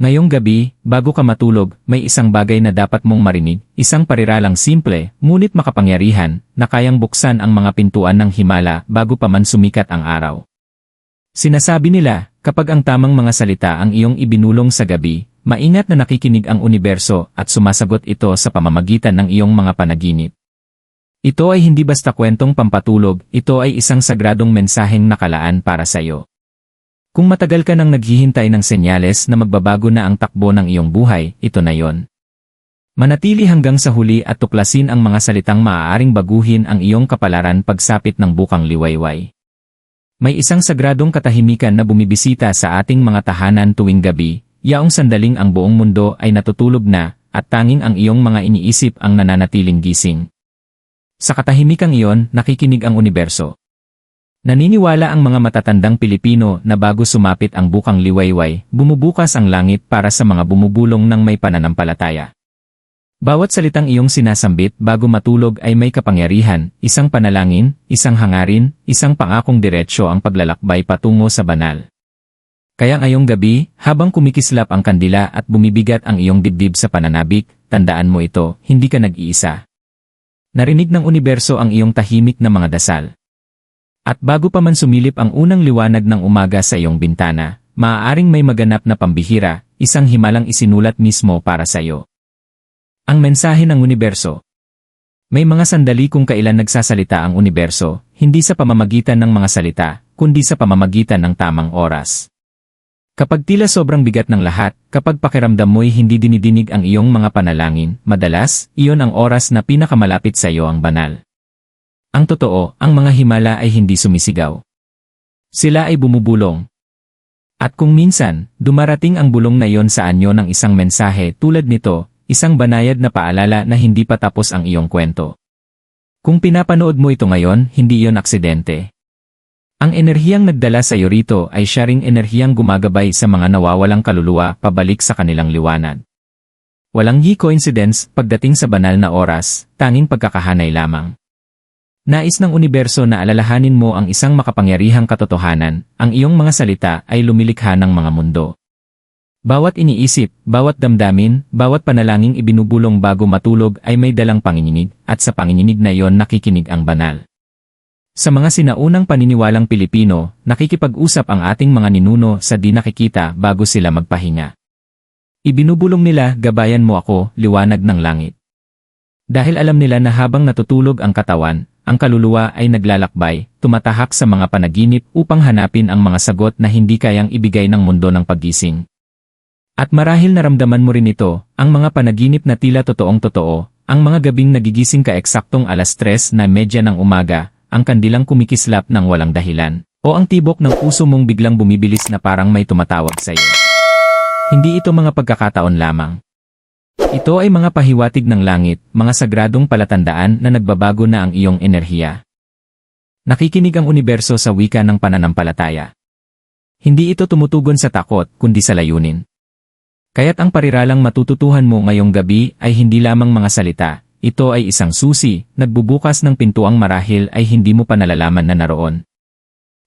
Ngayong gabi, bago ka matulog, may isang bagay na dapat mong marinig, isang pariralang simple, ngunit makapangyarihan, na kayang buksan ang mga pintuan ng himala bago pa man sumikat ang araw. Sinasabi nila, kapag ang tamang mga salita ang iyong ibinulong sa gabi, maingat na nakikinig ang universo at sumasagot ito sa pamamagitan ng iyong mga panaginip. Ito ay hindi basta kwentong pampatulog, ito ay isang sagradong mensaheng nakalaan para sa iyo. Kung matagal ka nang naghihintay ng senyales na magbabago na ang takbo ng iyong buhay, ito na yon. Manatili hanggang sa huli at tuklasin ang mga salitang maaaring baguhin ang iyong kapalaran pagsapit ng bukang liwayway. May isang sagradong katahimikan na bumibisita sa ating mga tahanan tuwing gabi, yaong sandaling ang buong mundo ay natutulog na, at tanging ang iyong mga iniisip ang nananatiling gising. Sa katahimikang iyon, nakikinig ang universo. Naniniwala ang mga matatandang Pilipino na bago sumapit ang bukang liwayway, bumubukas ang langit para sa mga bumubulong ng may pananampalataya. Bawat salitang iyong sinasambit bago matulog ay may kapangyarihan, isang panalangin, isang hangarin, isang pangakong diretsyo ang paglalakbay patungo sa banal. Kaya ngayong gabi, habang kumikislap ang kandila at bumibigat ang iyong dibdib sa pananabik, tandaan mo ito, hindi ka nag-iisa. Narinig ng universo ang iyong tahimik na mga dasal. At bago pa man sumilip ang unang liwanag ng umaga sa iyong bintana, maaaring may maganap na pambihira, isang himalang isinulat mismo para sa iyo. Ang mensahe ng universo. May mga sandali kung kailan nagsasalita ang universo, hindi sa pamamagitan ng mga salita, kundi sa pamamagitan ng tamang oras. Kapag tila sobrang bigat ng lahat, kapag pakiramdam mo'y hindi dinidinig ang iyong mga panalangin, madalas, iyon ang oras na pinakamalapit sa iyo ang banal. Ang totoo, ang mga himala ay hindi sumisigaw. Sila ay bumubulong. At kung minsan, dumarating ang bulong na iyon sa anyo ng isang mensahe tulad nito, isang banayad na paalala na hindi pa tapos ang iyong kwento. Kung pinapanood mo ito ngayon, hindi iyon aksidente. Ang enerhiyang nagdala sa iyo rito ay siya ring enerhiyang gumagabay sa mga nawawalang kaluluwa pabalik sa kanilang liwanag. Walang yi coincidence pagdating sa banal na oras, tanging pagkakahanay lamang. Nais ng universo na alalahanin mo ang isang makapangyarihang katotohanan, ang iyong mga salita ay lumilikha ng mga mundo. Bawat iniisip, bawat damdamin, bawat panalangin ibinubulong bago matulog ay may dalang panginginig, at sa panginginig na iyon nakikinig ang banal. Sa mga sinaunang paniniwalang Pilipino, nakikipag-usap ang ating mga ninuno sa di nakikita bago sila magpahinga. Ibinubulong nila, gabayan mo ako, liwanag ng langit. Dahil alam nila na habang natutulog ang katawan, ang kaluluwa ay naglalakbay, tumatahak sa mga panaginip upang hanapin ang mga sagot na hindi kayang ibigay ng mundo ng paggising. At marahil naramdaman mo rin ito, ang mga panaginip na tila totoong totoo, ang mga gabing nagigising ka eksaktong alas 3 na medya ng umaga, ang kandilang kumikislap ng walang dahilan, o ang tibok ng puso mong biglang bumibilis na parang may tumatawag sa iyo. Hindi ito mga pagkakataon lamang. Ito ay mga pahiwatig ng langit, mga sagradong palatandaan na nagbabago na ang iyong enerhiya. Nakikinig ang universo sa wika ng pananampalataya. Hindi ito tumutugon sa takot, kundi sa layunin. Kaya't ang pariralang matututuhan mo ngayong gabi ay hindi lamang mga salita, ito ay isang susi, nagbubukas ng pintuang marahil ay hindi mo pa nalalaman na naroon.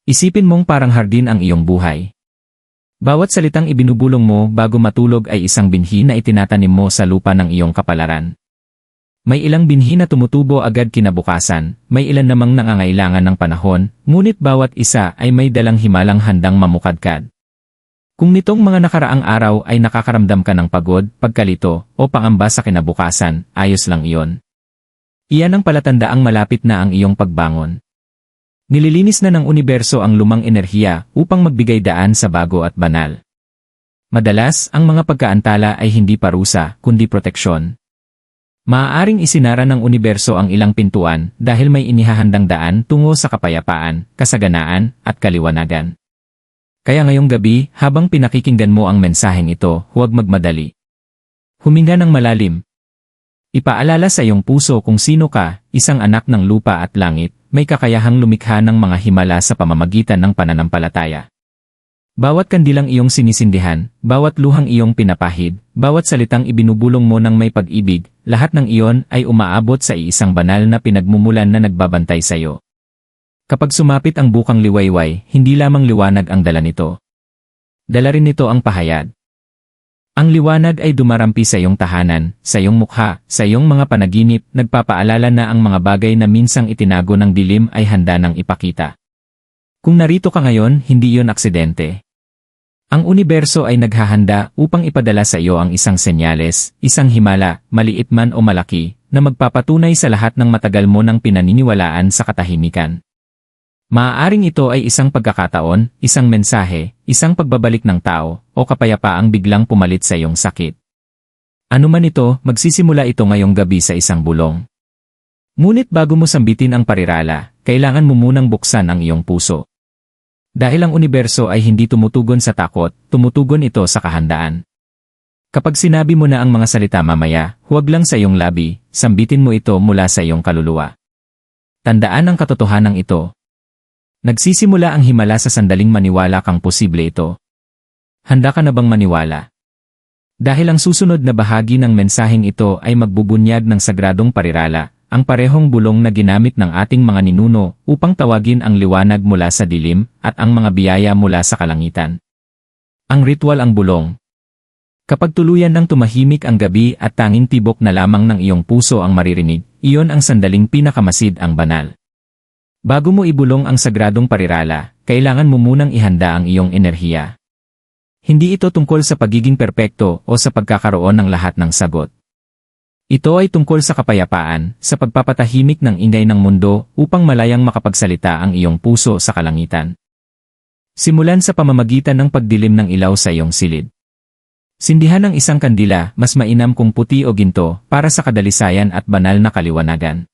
Isipin mong parang hardin ang iyong buhay. Bawat salitang ibinubulong mo bago matulog ay isang binhi na itinatanim mo sa lupa ng iyong kapalaran. May ilang binhi na tumutubo agad kinabukasan, may ilan namang nangangailangan ng panahon, ngunit bawat isa ay may dalang himalang handang mamukadkad. Kung nitong mga nakaraang araw ay nakakaramdam ka ng pagod, pagkalito, o pangamba sa kinabukasan, ayos lang iyon. Iyan ang palatandaang malapit na ang iyong pagbangon. Nililinis na ng universo ang lumang enerhiya upang magbigay daan sa bago at banal. Madalas, ang mga pagkaantala ay hindi parusa, kundi proteksyon. Maaaring isinara ng universo ang ilang pintuan dahil may inihahandang daan tungo sa kapayapaan, kasaganaan, at kaliwanagan. Kaya ngayong gabi, habang pinakikinggan mo ang mensaheng ito, huwag magmadali. Huminga ng malalim. Ipaalala sa iyong puso kung sino ka, isang anak ng lupa at langit, may kakayahang lumikha ng mga himala sa pamamagitan ng pananampalataya. Bawat kandilang iyong sinisindihan, bawat luhang iyong pinapahid, bawat salitang ibinubulong mo ng may pag-ibig, lahat ng iyon ay umaabot sa iisang banal na pinagmumulan na nagbabantay sa iyo. Kapag sumapit ang bukang liwayway, hindi lamang liwanag ang dala nito. Dala rin nito ang pahayag. Ang liwanag ay dumarampi sa iyong tahanan, sa iyong mukha, sa iyong mga panaginip, nagpapaalala na ang mga bagay na minsang itinago ng dilim ay handa nang ipakita. Kung narito ka ngayon, hindi iyon aksidente. Ang universo ay naghahanda upang ipadala sa iyo ang isang senyales, isang himala, maliit man o malaki, na magpapatunay sa lahat ng matagal mo ng pinaniniwalaan sa katahimikan. Maaaring ito ay isang pagkakataon, isang mensahe, isang pagbabalik ng tao, o kapayapaang biglang pumalit sa iyong sakit. Ano man ito, magsisimula ito ngayong gabi sa isang bulong. Ngunit bago mo sambitin ang parirala, kailangan mo munang buksan ang iyong puso. Dahil ang universo ay hindi tumutugon sa takot, tumutugon ito sa kahandaan. Kapag sinabi mo na ang mga salita mamaya, huwag lang sa iyong labi, sambitin mo ito mula sa iyong kaluluwa. Tandaan ang katotohanan ito, Nagsisimula ang himala sa sandaling maniwala kang posible ito. Handa ka na bang maniwala? Dahil ang susunod na bahagi ng mensaheng ito ay magbubunyag ng sagradong parirala, ang parehong bulong na ginamit ng ating mga ninuno upang tawagin ang liwanag mula sa dilim at ang mga biyaya mula sa kalangitan. Ang ritual ang bulong. Kapag tuluyan ng tumahimik ang gabi at tanging tibok na lamang ng iyong puso ang maririnig, iyon ang sandaling pinakamasid ang banal. Bago mo ibulong ang sagradong parirala, kailangan mo munang ihanda ang iyong enerhiya. Hindi ito tungkol sa pagiging perpekto o sa pagkakaroon ng lahat ng sagot. Ito ay tungkol sa kapayapaan, sa pagpapatahimik ng ingay ng mundo upang malayang makapagsalita ang iyong puso sa kalangitan. Simulan sa pamamagitan ng pagdilim ng ilaw sa iyong silid. Sindihan ng isang kandila, mas mainam kung puti o ginto, para sa kadalisayan at banal na kaliwanagan.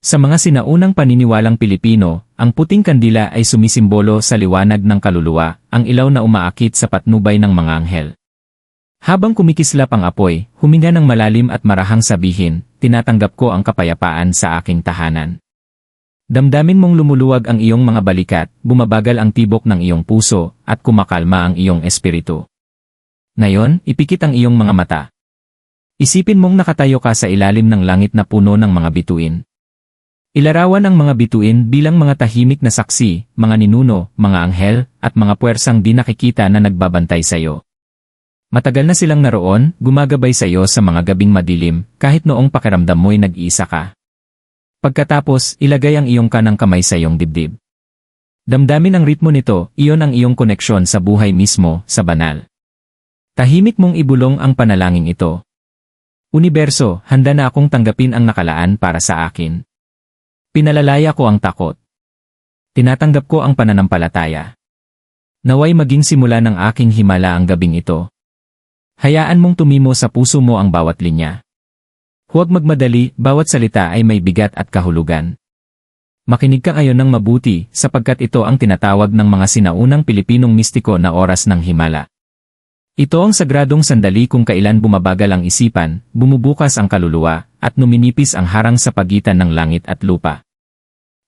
Sa mga sinaunang paniniwalang Pilipino, ang puting kandila ay sumisimbolo sa liwanag ng kaluluwa, ang ilaw na umaakit sa patnubay ng mga anghel. Habang kumikislap ang apoy, huminga ng malalim at marahang sabihin, tinatanggap ko ang kapayapaan sa aking tahanan. Damdamin mong lumuluwag ang iyong mga balikat, bumabagal ang tibok ng iyong puso, at kumakalma ang iyong espiritu. Ngayon, ipikit ang iyong mga mata. Isipin mong nakatayo ka sa ilalim ng langit na puno ng mga bituin. Ilarawan ang mga bituin bilang mga tahimik na saksi, mga ninuno, mga anghel, at mga puwersang di nakikita na nagbabantay sa iyo. Matagal na silang naroon, gumagabay sa iyo sa mga gabing madilim, kahit noong pakiramdam mo'y nag-iisa ka. Pagkatapos, ilagay ang iyong kanang kamay sa iyong dibdib. Damdamin ang ritmo nito, iyon ang iyong koneksyon sa buhay mismo, sa banal. Tahimik mong ibulong ang panalangin ito. Universo, handa na akong tanggapin ang nakalaan para sa akin. Pinalalaya ko ang takot. Tinatanggap ko ang pananampalataya. Naway maging simula ng aking himala ang gabing ito. Hayaan mong tumimo sa puso mo ang bawat linya. Huwag magmadali, bawat salita ay may bigat at kahulugan. Makinig ka ngayon ng mabuti sapagkat ito ang tinatawag ng mga sinaunang Pilipinong mistiko na oras ng himala. Ito ang sagradong sandali kung kailan bumabagal ang isipan, bumubukas ang kaluluwa, at numinipis ang harang sa pagitan ng langit at lupa.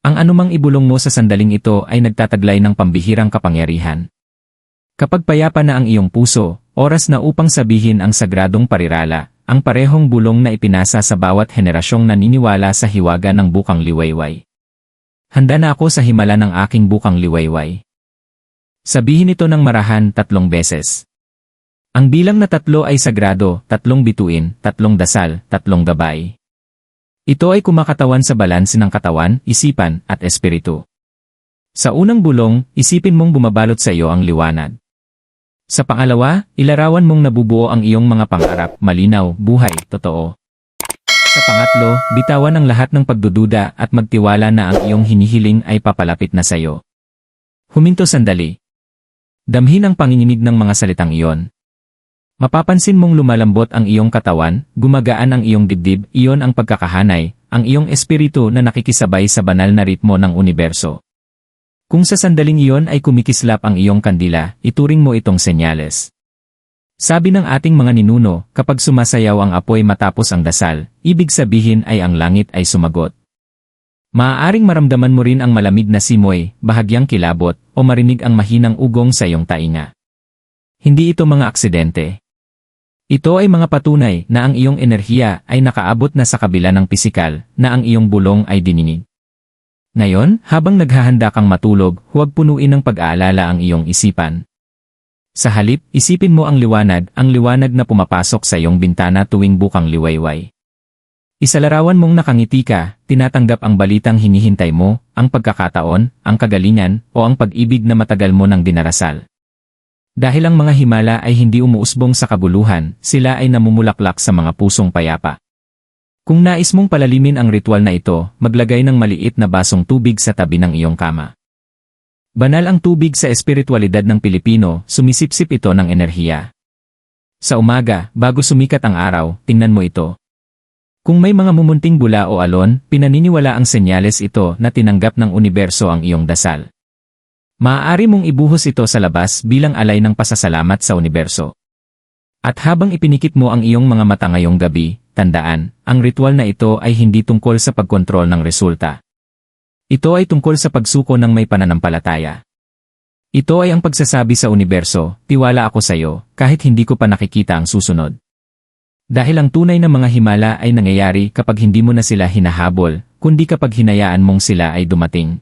Ang anumang ibulong mo sa sandaling ito ay nagtataglay ng pambihirang kapangyarihan. Kapag payapa na ang iyong puso, oras na upang sabihin ang sagradong parirala, ang parehong bulong na ipinasa sa bawat henerasyong naniniwala sa hiwaga ng bukang liwayway. Handa na ako sa himala ng aking bukang liwayway. Sabihin ito ng marahan tatlong beses. Ang bilang na tatlo ay sagrado, tatlong bituin, tatlong dasal, tatlong gabay. Ito ay kumakatawan sa balanse ng katawan, isipan, at espiritu. Sa unang bulong, isipin mong bumabalot sa iyo ang liwanag. Sa pangalawa, ilarawan mong nabubuo ang iyong mga pangarap, malinaw, buhay, totoo. Sa pangatlo, bitawan ang lahat ng pagdududa at magtiwala na ang iyong hinihiling ay papalapit na sa iyo. Huminto sandali. Damhin ang panginginig ng mga salitang iyon. Mapapansin mong lumalambot ang iyong katawan, gumagaan ang iyong dibdib, iyon ang pagkakahanay, ang iyong espiritu na nakikisabay sa banal na ritmo ng universo. Kung sa sandaling iyon ay kumikislap ang iyong kandila, ituring mo itong senyales. Sabi ng ating mga ninuno, kapag sumasayaw ang apoy matapos ang dasal, ibig sabihin ay ang langit ay sumagot. Maaaring maramdaman mo rin ang malamig na simoy, bahagyang kilabot, o marinig ang mahinang ugong sa iyong tainga. Hindi ito mga aksidente, ito ay mga patunay na ang iyong enerhiya ay nakaabot na sa kabila ng pisikal, na ang iyong bulong ay dininig. Ngayon, habang naghahanda kang matulog, huwag punuin ng pag-aalala ang iyong isipan. Sa halip, isipin mo ang liwanag, ang liwanag na pumapasok sa iyong bintana tuwing bukang liwayway. Isalarawan mong nakangiti ka, tinatanggap ang balitang hinihintay mo, ang pagkakataon, ang kagalingan, o ang pag-ibig na matagal mo nang dinarasal. Dahil ang mga himala ay hindi umuusbong sa kabuluhan, sila ay namumulaklak sa mga pusong payapa. Kung nais mong palalimin ang ritual na ito, maglagay ng maliit na basong tubig sa tabi ng iyong kama. Banal ang tubig sa espiritualidad ng Pilipino, sumisipsip ito ng enerhiya. Sa umaga, bago sumikat ang araw, tingnan mo ito. Kung may mga mumunting bula o alon, pinaniniwala ang senyales ito na tinanggap ng universo ang iyong dasal. Maaari mong ibuhos ito sa labas bilang alay ng pasasalamat sa universo. At habang ipinikit mo ang iyong mga mata ngayong gabi, tandaan, ang ritual na ito ay hindi tungkol sa pagkontrol ng resulta. Ito ay tungkol sa pagsuko ng may pananampalataya. Ito ay ang pagsasabi sa universo, tiwala ako sa iyo, kahit hindi ko pa nakikita ang susunod. Dahil ang tunay na mga himala ay nangyayari kapag hindi mo na sila hinahabol, kundi kapag hinayaan mong sila ay dumating.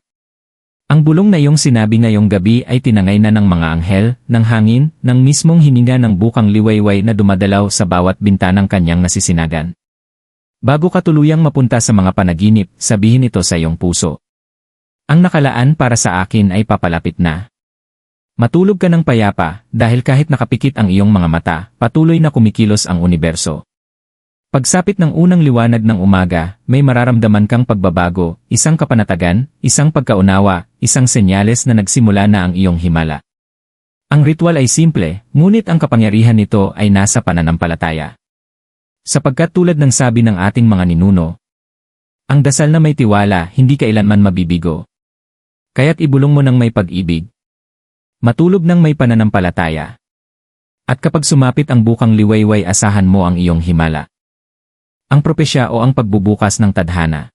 Ang bulong na iyong sinabi ngayong gabi ay tinangay na ng mga anghel, ng hangin, ng mismong hininga ng bukang liwayway na dumadalaw sa bawat bintanang kanyang nasisinagan. Bago ka tuluyang mapunta sa mga panaginip, sabihin ito sa iyong puso. Ang nakalaan para sa akin ay papalapit na. Matulog ka ng payapa, dahil kahit nakapikit ang iyong mga mata, patuloy na kumikilos ang universo. Pagsapit ng unang liwanag ng umaga, may mararamdaman kang pagbabago, isang kapanatagan, isang pagkaunawa, isang senyales na nagsimula na ang iyong himala. Ang ritual ay simple, ngunit ang kapangyarihan nito ay nasa pananampalataya. Sapagkat tulad ng sabi ng ating mga ninuno, ang dasal na may tiwala hindi kailanman mabibigo. Kaya't ibulong mo ng may pag-ibig. Matulog ng may pananampalataya. At kapag sumapit ang bukang liwayway asahan mo ang iyong himala ang propesya o ang pagbubukas ng tadhana.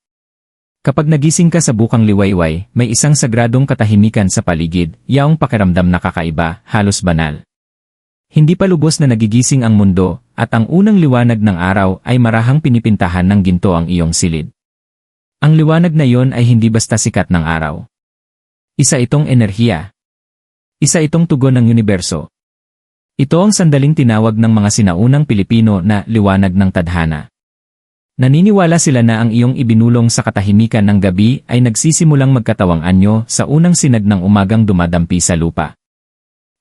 Kapag nagising ka sa bukang liwayway, may isang sagradong katahimikan sa paligid, yaong pakiramdam na kakaiba, halos banal. Hindi pa lubos na nagigising ang mundo, at ang unang liwanag ng araw ay marahang pinipintahan ng ginto ang iyong silid. Ang liwanag na iyon ay hindi basta sikat ng araw. Isa itong enerhiya. Isa itong tugon ng universo. Ito ang sandaling tinawag ng mga sinaunang Pilipino na liwanag ng tadhana. Naniniwala sila na ang iyong ibinulong sa katahimikan ng gabi ay nagsisimulang magkatawang anyo sa unang sinag ng umagang dumadampi sa lupa.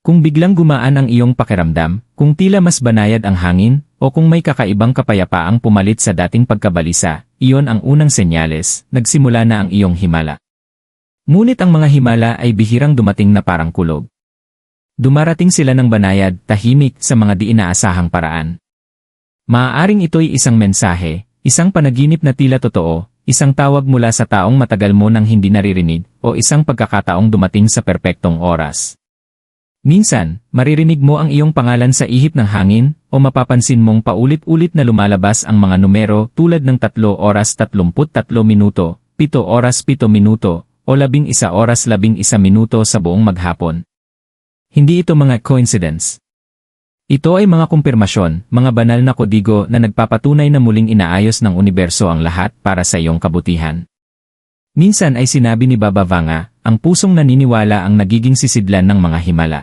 Kung biglang gumaan ang iyong pakiramdam, kung tila mas banayad ang hangin, o kung may kakaibang kapayapaang pumalit sa dating pagkabalisa, iyon ang unang senyales, nagsimula na ang iyong himala. Ngunit ang mga himala ay bihirang dumating na parang kulog. Dumarating sila ng banayad, tahimik, sa mga di inaasahang paraan. Maaaring ito'y isang mensahe, Isang panaginip na tila totoo, isang tawag mula sa taong matagal mo nang hindi naririnig, o isang pagkakataong dumating sa perpektong oras. Minsan, maririnig mo ang iyong pangalan sa ihip ng hangin, o mapapansin mong paulit-ulit na lumalabas ang mga numero tulad ng 3 oras 33 minuto, 7 oras 7 minuto, o 11 oras 11 minuto sa buong maghapon. Hindi ito mga coincidence. Ito ay mga kumpirmasyon, mga banal na kodigo na nagpapatunay na muling inaayos ng universo ang lahat para sa iyong kabutihan. Minsan ay sinabi ni Baba Vanga, ang pusong naniniwala ang nagiging sisidlan ng mga himala.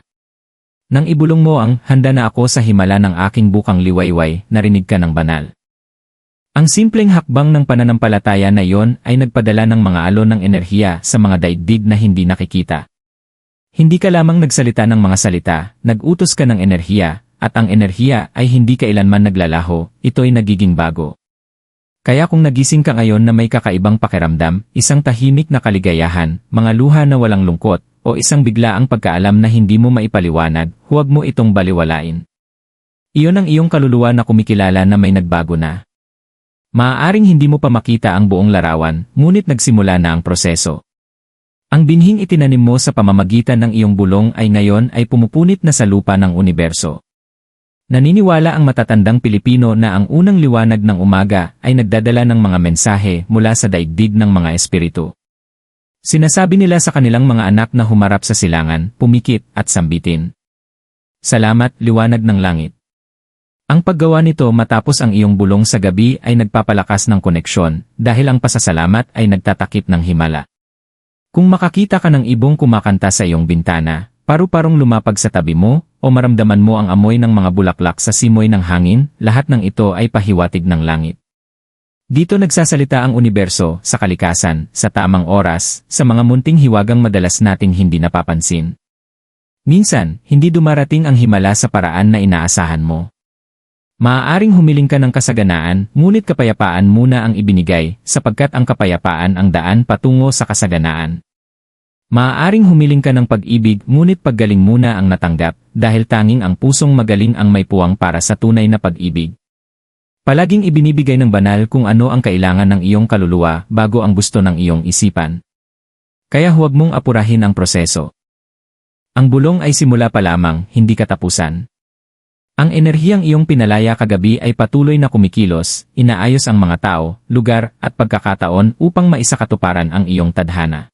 Nang ibulong mo ang handa na ako sa himala ng aking bukang liwayway, narinig ka ng banal. Ang simpleng hakbang ng pananampalataya na iyon ay nagpadala ng mga alon ng enerhiya sa mga daigdig na hindi nakikita. Hindi ka lamang nagsalita ng mga salita, nag-utos ka ng enerhiya, at ang enerhiya ay hindi kailanman naglalaho, ito'y nagiging bago. Kaya kung nagising ka ngayon na may kakaibang pakiramdam, isang tahimik na kaligayahan, mga luha na walang lungkot, o isang biglaang pagkaalam na hindi mo maipaliwanag, huwag mo itong baliwalain. Iyon ang iyong kaluluwa na kumikilala na may nagbago na. Maaaring hindi mo pa makita ang buong larawan, ngunit nagsimula na ang proseso. Ang binhing itinanim mo sa pamamagitan ng iyong bulong ay ngayon ay pumupunit na sa lupa ng universo. Naniniwala ang matatandang Pilipino na ang unang liwanag ng umaga ay nagdadala ng mga mensahe mula sa daigdig ng mga espiritu. Sinasabi nila sa kanilang mga anak na humarap sa silangan, pumikit at sambitin. Salamat, liwanag ng langit. Ang paggawa nito matapos ang iyong bulong sa gabi ay nagpapalakas ng koneksyon dahil ang pasasalamat ay nagtatakip ng himala. Kung makakita ka ng ibong kumakanta sa iyong bintana, paru-parong lumapag sa tabi mo, o maramdaman mo ang amoy ng mga bulaklak sa simoy ng hangin, lahat ng ito ay pahiwatig ng langit. Dito nagsasalita ang universo, sa kalikasan, sa tamang oras, sa mga munting hiwagang madalas nating hindi napapansin. Minsan, hindi dumarating ang himala sa paraan na inaasahan mo. Maaaring humiling ka ng kasaganaan, ngunit kapayapaan muna ang ibinigay, sapagkat ang kapayapaan ang daan patungo sa kasaganaan. Maaaring humiling ka ng pag-ibig, ngunit paggaling muna ang natanggap, dahil tanging ang pusong magaling ang may puwang para sa tunay na pag-ibig. Palaging ibinibigay ng banal kung ano ang kailangan ng iyong kaluluwa bago ang gusto ng iyong isipan. Kaya huwag mong apurahin ang proseso. Ang bulong ay simula pa lamang, hindi katapusan. Ang enerhiyang iyong pinalaya kagabi ay patuloy na kumikilos, inaayos ang mga tao, lugar, at pagkakataon upang maisakatuparan ang iyong tadhana.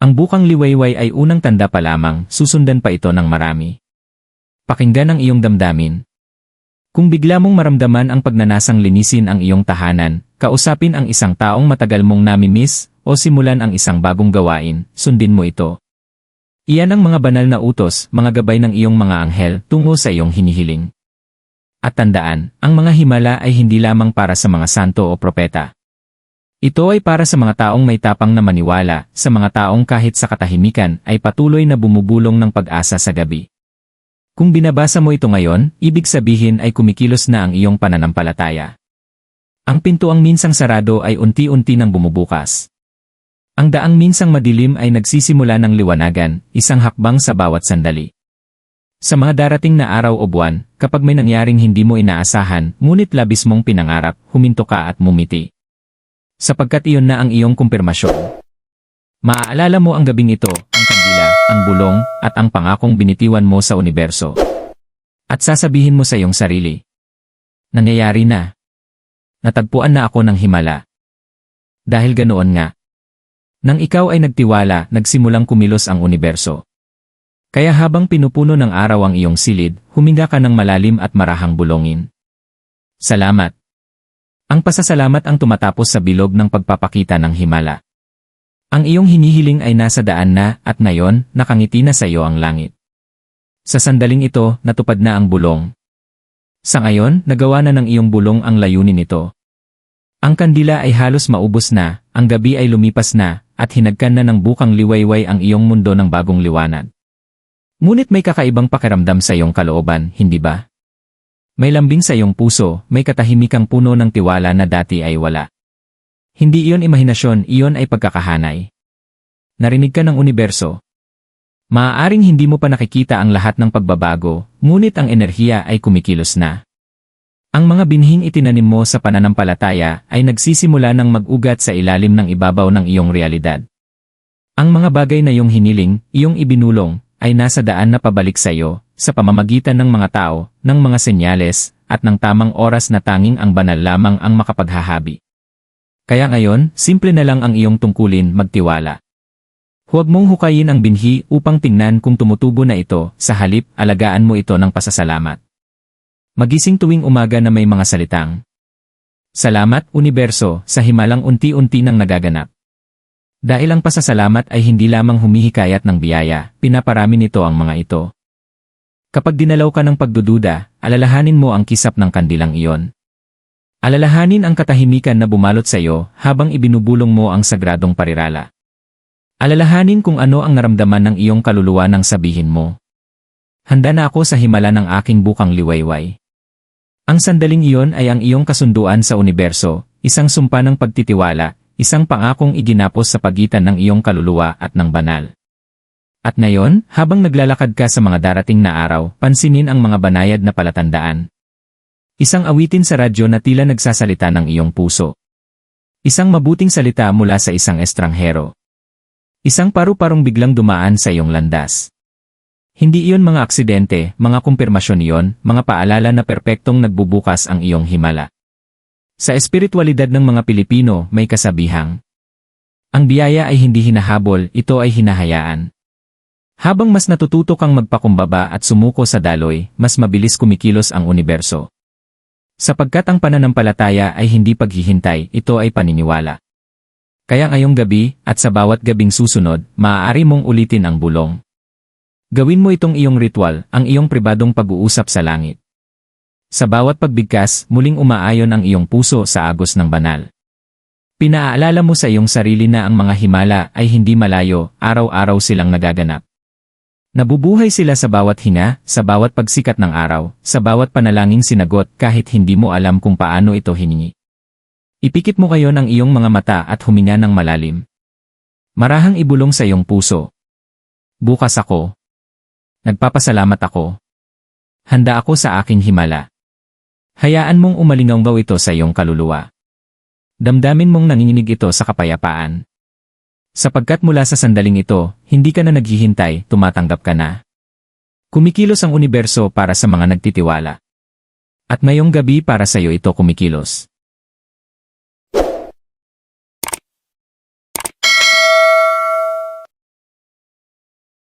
Ang bukang liwayway ay unang tanda pa lamang, susundan pa ito ng marami. Pakinggan ang iyong damdamin, kung bigla mong maramdaman ang pagnanasang linisin ang iyong tahanan, kausapin ang isang taong matagal mong namimiss, o simulan ang isang bagong gawain, sundin mo ito. Iyan ang mga banal na utos, mga gabay ng iyong mga anghel, tungo sa iyong hinihiling. At tandaan, ang mga himala ay hindi lamang para sa mga santo o propeta. Ito ay para sa mga taong may tapang na maniwala, sa mga taong kahit sa katahimikan ay patuloy na bumubulong ng pag-asa sa gabi. Kung binabasa mo ito ngayon, ibig sabihin ay kumikilos na ang iyong pananampalataya. Ang pintuang minsang sarado ay unti-unti nang bumubukas. Ang daang minsang madilim ay nagsisimula ng liwanagan, isang hakbang sa bawat sandali. Sa mga darating na araw o buwan, kapag may nangyaring hindi mo inaasahan, ngunit labis mong pinangarap, huminto ka at mumiti. Sapagkat iyon na ang iyong kumpirmasyon. Maaalala mo ang gabing ito, ang bulong, at ang pangakong binitiwan mo sa universo. At sasabihin mo sa iyong sarili, Nangyayari na. Natagpuan na ako ng himala. Dahil ganoon nga. Nang ikaw ay nagtiwala, nagsimulang kumilos ang universo. Kaya habang pinupuno ng araw ang iyong silid, huminga ka ng malalim at marahang bulongin. Salamat. Ang pasasalamat ang tumatapos sa bilog ng pagpapakita ng himala. Ang iyong hinihiling ay nasa daan na at ngayon, nakangiti na sa iyo ang langit. Sa sandaling ito, natupad na ang bulong. Sa ngayon, nagawa na ng iyong bulong ang layunin nito. Ang kandila ay halos maubos na, ang gabi ay lumipas na, at hinagkan na ng bukang liwayway ang iyong mundo ng bagong liwanag. Ngunit may kakaibang pakiramdam sa iyong kalooban, hindi ba? May lambing sa iyong puso, may katahimikang puno ng tiwala na dati ay wala. Hindi iyon imahinasyon, iyon ay pagkakahanay. Narinig ka ng universo. Maaaring hindi mo pa nakikita ang lahat ng pagbabago, ngunit ang enerhiya ay kumikilos na. Ang mga binhing itinanim mo sa pananampalataya ay nagsisimula ng mag-ugat sa ilalim ng ibabaw ng iyong realidad. Ang mga bagay na iyong hiniling, iyong ibinulong, ay nasa daan na pabalik sa iyo, sa pamamagitan ng mga tao, ng mga senyales, at ng tamang oras na tanging ang banal lamang ang makapaghahabi. Kaya ngayon, simple na lang ang iyong tungkulin magtiwala. Huwag mong hukayin ang binhi upang tingnan kung tumutubo na ito, sa halip, alagaan mo ito ng pasasalamat. Magising tuwing umaga na may mga salitang. Salamat, Universo, sa himalang unti-unti nang nagaganap. Dahil ang pasasalamat ay hindi lamang humihikayat ng biyaya, pinaparami nito ang mga ito. Kapag dinalaw ka ng pagdududa, alalahanin mo ang kisap ng kandilang iyon. Alalahanin ang katahimikan na bumalot sa iyo habang ibinubulong mo ang sagradong parirala. Alalahanin kung ano ang naramdaman ng iyong kaluluwa nang sabihin mo. Handa na ako sa himala ng aking bukang liwayway. Ang sandaling iyon ay ang iyong kasunduan sa universo, isang sumpa ng pagtitiwala, isang pangakong iginapos sa pagitan ng iyong kaluluwa at ng banal. At ngayon, habang naglalakad ka sa mga darating na araw, pansinin ang mga banayad na palatandaan. Isang awitin sa radyo na tila nagsasalita ng iyong puso. Isang mabuting salita mula sa isang estranghero. Isang paru-parong biglang dumaan sa iyong landas. Hindi iyon mga aksidente, mga kumpirmasyon iyon, mga paalala na perpektong nagbubukas ang iyong himala. Sa espiritualidad ng mga Pilipino, may kasabihang. Ang biyaya ay hindi hinahabol, ito ay hinahayaan. Habang mas natututo kang magpakumbaba at sumuko sa daloy, mas mabilis kumikilos ang universo. Sapagkat ang pananampalataya ay hindi paghihintay, ito ay paniniwala. Kaya ngayong gabi, at sa bawat gabing susunod, maaari mong ulitin ang bulong. Gawin mo itong iyong ritual, ang iyong pribadong pag-uusap sa langit. Sa bawat pagbigkas, muling umaayon ang iyong puso sa agos ng banal. Pinaalala mo sa iyong sarili na ang mga himala ay hindi malayo, araw-araw silang nagaganap. Nabubuhay sila sa bawat hinga, sa bawat pagsikat ng araw, sa bawat panalangin sinagot kahit hindi mo alam kung paano ito hiningi. Ipikit mo kayo ng iyong mga mata at huminga ng malalim. Marahang ibulong sa iyong puso. Bukas ako. Nagpapasalamat ako. Handa ako sa aking himala. Hayaan mong umalingaw ito sa iyong kaluluwa. Damdamin mong nanginginig ito sa kapayapaan. Sapagkat mula sa sandaling ito, hindi ka na naghihintay, tumatanggap ka na. Kumikilos ang universo para sa mga nagtitiwala. At ngayong gabi para sa iyo ito kumikilos.